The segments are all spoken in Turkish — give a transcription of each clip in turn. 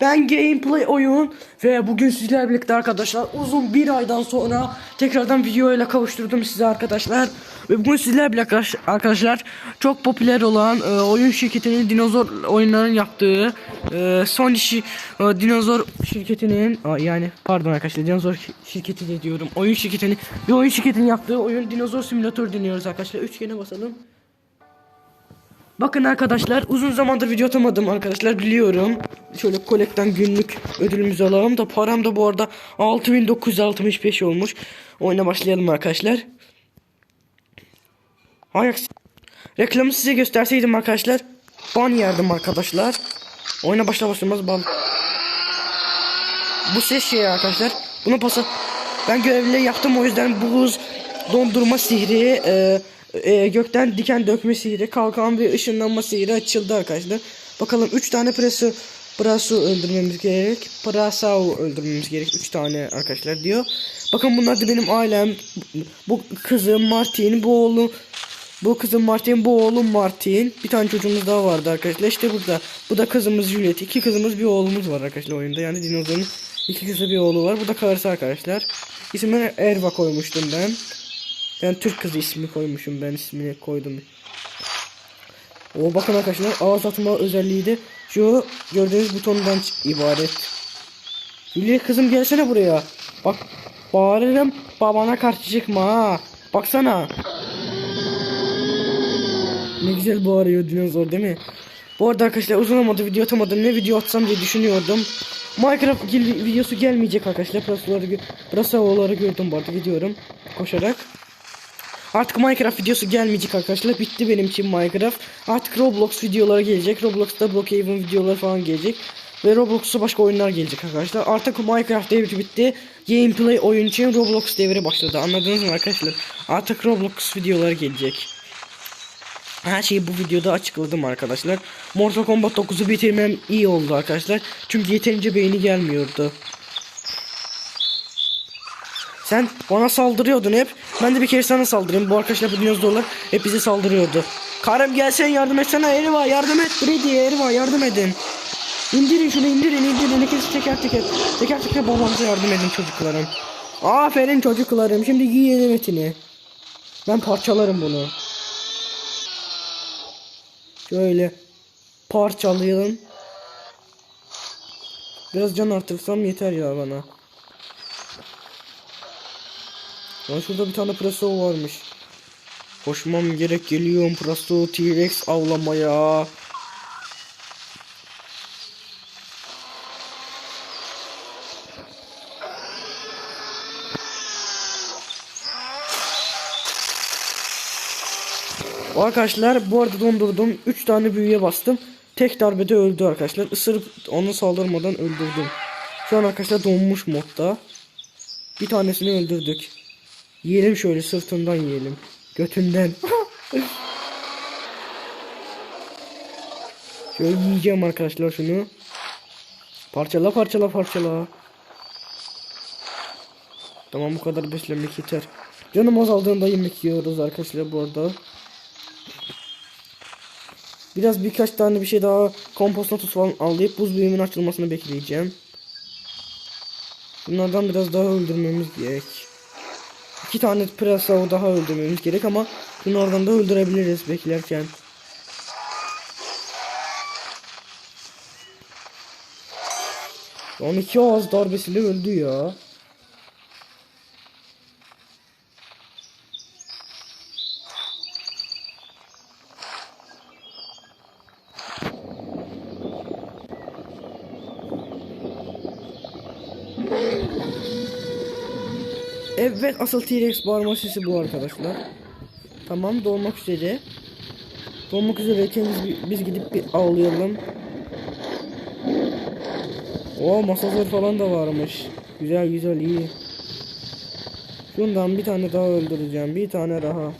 Ben Gameplay Oyun ve bugün sizlerle birlikte arkadaşlar uzun bir aydan sonra tekrardan videoyla kavuşturdum size arkadaşlar. Ve bugün sizlerle birlikte arkadaş- arkadaşlar çok popüler olan e, oyun şirketinin dinozor oyunların yaptığı e, son işi e, dinozor şirketinin a, yani pardon arkadaşlar dinozor şi- şirketi de diyorum. Oyun şirketinin bir oyun şirketinin yaptığı oyun dinozor simülatör deniyoruz arkadaşlar. Üçgene basalım. Bakın arkadaşlar uzun zamandır video atamadım arkadaşlar biliyorum. Şöyle kolekten günlük ödülümüzü alalım da param da bu arada 6965 olmuş. Oyuna başlayalım arkadaşlar. Ayak reklamı size gösterseydim arkadaşlar ban yerdim arkadaşlar. Oyuna başla başlamaz ban. Bu ses şey arkadaşlar. Bunu pası ben görevli yaptım o yüzden buz dondurma sihri e, e, gökten diken dökme sihri kalkan ve ışınlanma sihri açıldı arkadaşlar. Bakalım 3 tane preso Brasu öldürmemiz gerek. Prasau öldürmemiz gerek. 3 tane arkadaşlar diyor. Bakın bunlar da benim ailem. Bu kızım Martin, bu oğlum bu kızım Martin, bu oğlum Martin. Bir tane çocuğumuz daha vardı arkadaşlar. İşte burada. Bu da kızımız Juliet. İki kızımız bir oğlumuz var arkadaşlar oyunda. Yani dinozorun iki kızı bir oğlu var. Bu da karısı arkadaşlar. İsmini Erva koymuştum ben. Ben Türk kızı ismi koymuşum. Ben ismini koydum. O bakın arkadaşlar ağız atma özelliği de şu gördüğünüz butondan ibaret. Juliet kızım gelsene buraya. Bak bağırırım babana karşı çıkma ha. Baksana. Ne güzel bağırıyor dinozor değil mi? Bu arada arkadaşlar uzun zamandır video atamadım. Ne video atsam diye düşünüyordum. Minecraft videosu gelmeyecek arkadaşlar. Brasoları, gö- Brasoları gördüm bu arada gidiyorum. Koşarak. Artık Minecraft videosu gelmeyecek arkadaşlar. Bitti benim için Minecraft. Artık Roblox videoları gelecek. Roblox'ta Brookhaven videoları falan gelecek. Ve Roblox'ta başka oyunlar gelecek arkadaşlar. Artık Minecraft devri bitti. Gameplay oyun için Roblox devri başladı. Anladınız mı arkadaşlar? Artık Roblox videoları gelecek. Her şeyi bu videoda açıkladım arkadaşlar. Mortal Kombat 9'u bitirmem iyi oldu arkadaşlar. Çünkü yeterince beğeni gelmiyordu. Sen bana saldırıyordun hep. Ben de bir kere sana saldırayım. Bu arkadaşlar bu dinozorlar hep bize saldırıyordu. Karım gelsen yardım etsene Eriva yardım et. Brady Eriva yardım edin. İndirin şunu indirin indirin. İkisi teker teker. Teker teker babamıza yardım edin çocuklarım. Aferin çocuklarım. Şimdi yiyelim etini. Ben parçalarım bunu. Şöyle parçalayalım. Biraz can artırsam yeter ya bana. Lan şurada bir tane preso varmış. Koşmam gerek geliyorum preso T-Rex avlamaya. Arkadaşlar bu arada dondurdum. 3 tane büyüye bastım. Tek darbede öldü arkadaşlar. Isırıp onu saldırmadan öldürdüm. Şu an arkadaşlar donmuş modda. Bir tanesini öldürdük. Yiyelim şöyle sırtından yiyelim. Götünden. şöyle yiyeceğim arkadaşlar şunu. Parçala parçala parçala. Tamam bu kadar beslenmek yeter. Canım azaldığında yemek yiyoruz arkadaşlar bu arada. Biraz birkaç tane bir şey daha kompost notus falan alayıp buz büyümünün açılmasını bekleyeceğim. Bunlardan biraz daha öldürmemiz gerek. İki tane pırasa daha öldürmemiz gerek ama bunlardan da öldürebiliriz beklerken. Son iki ağız darbesiyle öldü ya. Evet asıl T-Rex bağırma sesi bu arkadaşlar. Tamam dolmak üzere. Dolmak üzereyken biz, biz gidip bir avlayalım. O masazor falan da varmış. Güzel güzel iyi. Şundan bir tane daha öldüreceğim. Bir tane daha.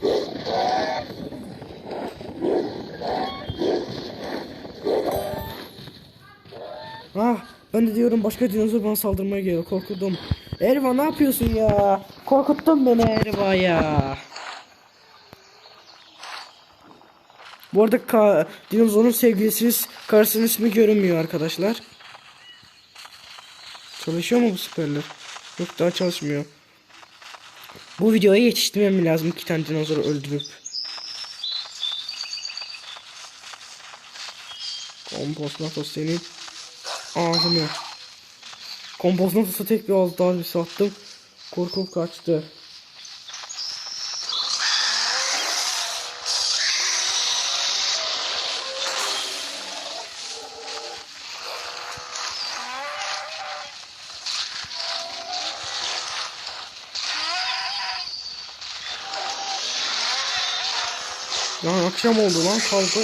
Ah ben de diyorum başka dinozor bana saldırmaya geliyor. Korkuldum. Erva ne yapıyorsun ya? Korkuttun beni Erva ya. Bu arada ka dinozorun sevgilisiniz karısının ismi görünmüyor arkadaşlar. Çalışıyor mu bu siperler? Yok daha çalışmıyor. Bu videoya yetiştirmem lazım iki tane dinozoru öldürüp. Kompost natos senin ağzını. Kompost natosu tek bir ağız daha bir sattım. Korkup kaçtı. Lan akşam oldu lan kavga.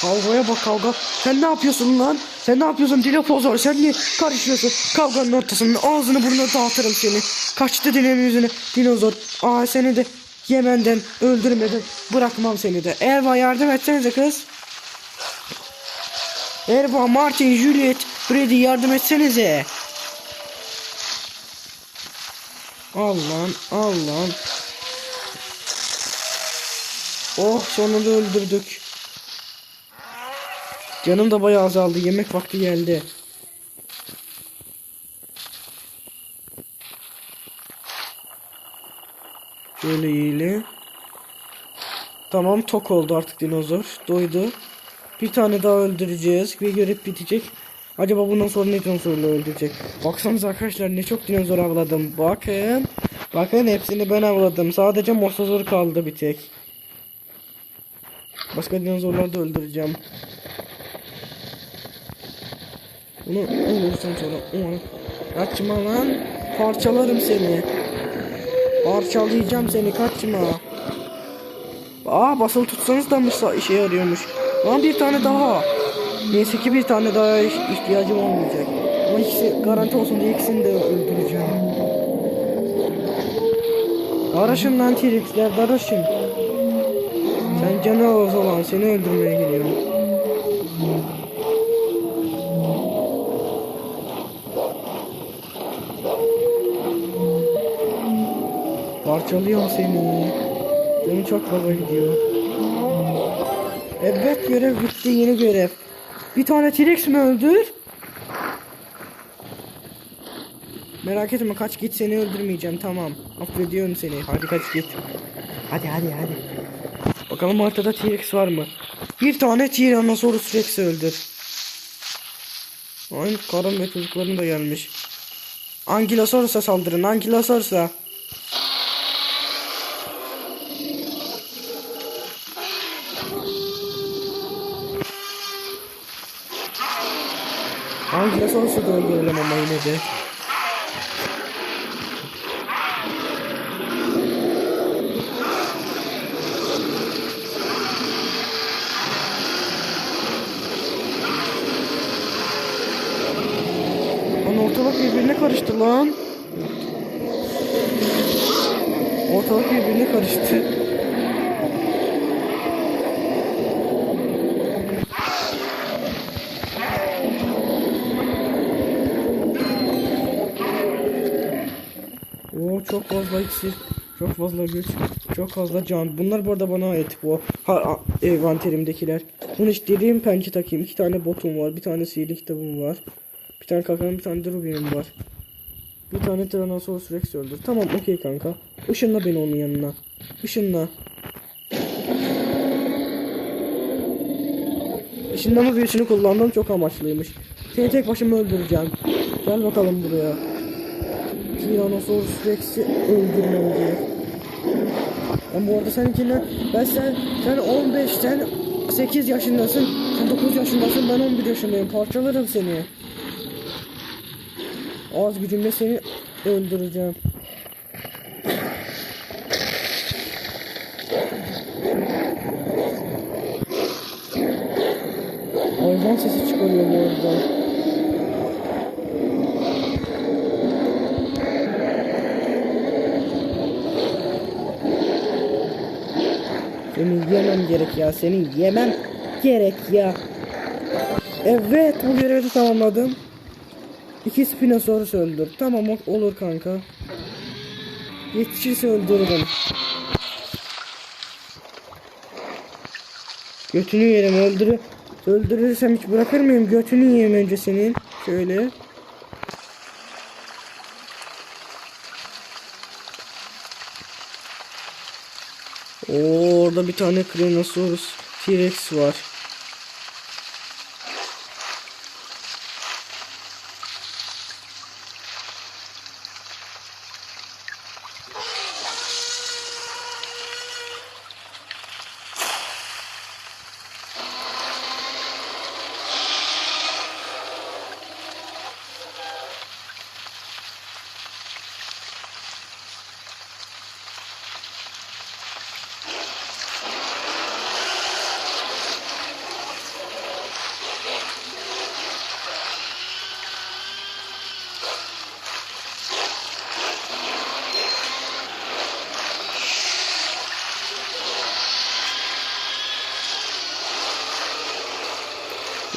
Kavgaya bak kavga. Sen ne yapıyorsun lan? Sen ne yapıyorsun dilopozor? Sen niye karışıyorsun? Kavganın ortasında ağzını burnunu dağıtırım seni. Kaçtı dilin yüzüne dinozor. Aa seni de Yemen'den öldürmeden bırakmam seni de. Erva yardım etsenize kız. Erva, Martin, Juliet, Freddy yardım etsenize. Al lan, al lan. Oh sonunda öldürdük. Canım da bayağı azaldı. Yemek vakti geldi. Şöyle iyili. Tamam tok oldu artık dinozor. Doydu. Bir tane daha öldüreceğiz ve görev bitecek. Acaba bundan sonra ne dinozorla öldürecek? Baksanıza arkadaşlar ne çok dinozor avladım. Bakın. Bakın hepsini ben avladım. Sadece mosazor kaldı bir tek. Başka dinozorları da öldüreceğim. Bunu öldürsem sonra umarım. Kaçma lan. Parçalarım seni. Parçalayacağım seni kaçma. Aa basılı tutsanız da mı işe yarıyormuş. Lan bir tane daha. Neyse ki bir tane daha ihtiyacım olmayacak. Ama ikisi garanti olsun diye ikisini de öldüreceğim. Daraşın lan T-Rex'ler daraşın. Sen canı az olan seni öldürmeye geliyorum. Parçalıyorum seni. Canım çok baba gidiyor. Evet görev bitti yeni görev. Bir tane T-Rex mi öldür? Merak etme kaç git seni öldürmeyeceğim tamam. Affediyorum seni. Hadi kaç git. Hadi hadi hadi. Bakalım haritada T-Rex var mı? Bir tane Tyrannosaurus Rex öldür. Aynı karım ve çocuklarım da gelmiş. Ankylosaurus'a saldırın. Ankylosaurus'a. Ankylosaurus'u da öldürelim ama yine de. Lan ortalık birbirine karıştı lan. Ortalık birbirine karıştı. Oo çok fazla iksir, çok fazla güç, çok fazla can. Bunlar bu arada bana ait bu ha, envanterimdekiler. Bunu işlediğim pençe takayım. İki tane botum var, bir tane sihirli kitabım var. Bir tane kalkanım, bir tane de rubinim var. Bir tane Tyrannosaurus Rex öldür. Tamam okey kanka. Işınla beni onun yanına. Işınla. Işınlama büyüsünü kullandım çok amaçlıymış. Seni tek başıma öldüreceğim. Gel bakalım buraya. Tyrannosaurus Rex'i öldürmem gerek. Ben bu arada seninkinden ben sen sen 15 sen 8 yaşındasın sen 9 yaşındasın ben 11 yaşındayım parçalarım seni. Az gücümle seni öldüreceğim. Hayvan sesi çıkarıyor bu arada. Seni yemem gerek ya. Seni yemem gerek ya. Evet bu görevi tamamladım. İki Spinosaurus öldür. Tamam olur kanka. Yetişirse öldürürüm. Götünü yerim öldürü öldürürsem hiç bırakır mıyım? Götünü yiyeyim önce senin. Şöyle. Oo, orada bir tane Krenosaurus T-Rex var.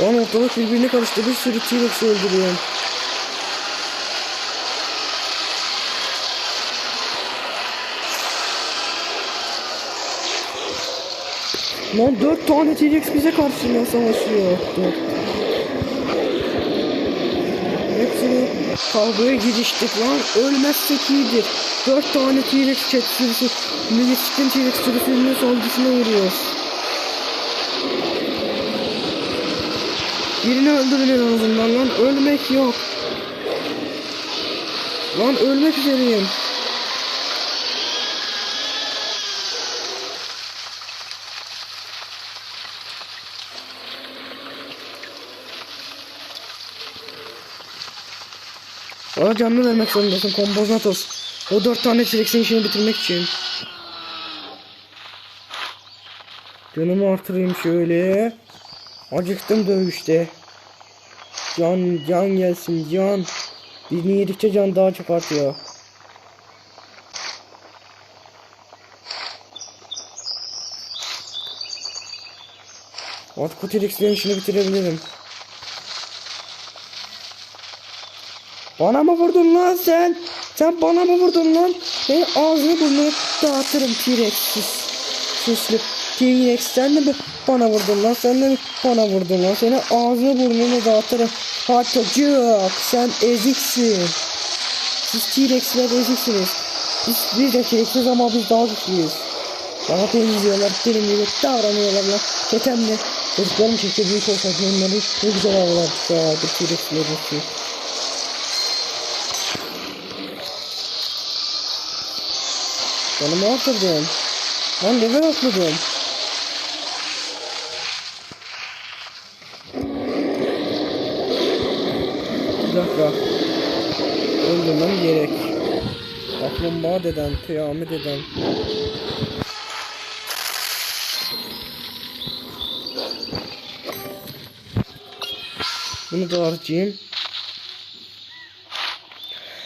Lan ortalık birbirine karıştı. Bir sürü T-Rex öldürüyorum. Lan dört tane T-Rex bize karşıya savaşıyor. Dört. Hepsini kavgaya giriştik lan. Ölmezsek iyidir. Dört tane T-Rex chat sürüsü. Yetişkin T-Rex sürüsünün saldırısına vuruyoruz. Birini öldürün en azından lan. Ölmek yok. Lan ölmek üzereyim. Bana canlı vermek zorundasın Komboznatos. O dört tane T-Rex'in işini bitirmek için. Canımı artırayım şöyle. Acıktım dövüşte. Can can gelsin can. Birini yedikçe can daha çok artıyor. Artık bu T-Rex'lerin işini bitirebilirim. Bana mı vurdun lan sen? Sen bana mı vurdun lan? Ben ağzını burnunu dağıtırım T-Rex sus. Süslü T-Rex sen de mi bana vurdun lan? Sen de mi bana vurdun lan? Seni ağzını burnunu dağıtırım. Çocuk sen eziksin. Siz T-Rex'ler eziksiniz. Biz, biz de T-Rex'iz ama biz daha güçlüyüz. Bana benziyorlar, benim gibi davranıyorlar lan. Çetemle. Çocuklarım keşke büyük olsaydı onları ne güzel avlardı şu an T-Rex'lerin için. Canımı atırdım. Lan level atladım. Bir dakika. Öldürmem gerek. Kaplumbağa deden, kıyamet deden. Bunu da harcayayım.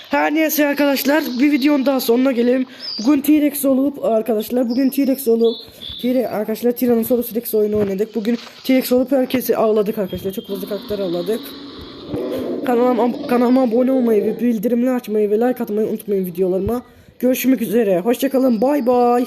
Her neyse arkadaşlar bir videonun daha sonuna gelelim. Bugün T-Rex olup arkadaşlar bugün T-Rex olup T-Rex arkadaşlar Tyrannosaurus Rex oyunu oynadık. Bugün T-Rex olup herkesi avladık arkadaşlar. Çok fazla karakter avladık. Kanalıma, kanalıma abone olmayı ve bildirimleri açmayı ve like atmayı unutmayın videolarıma. Görüşmek üzere. Hoşçakalın. Bay bay.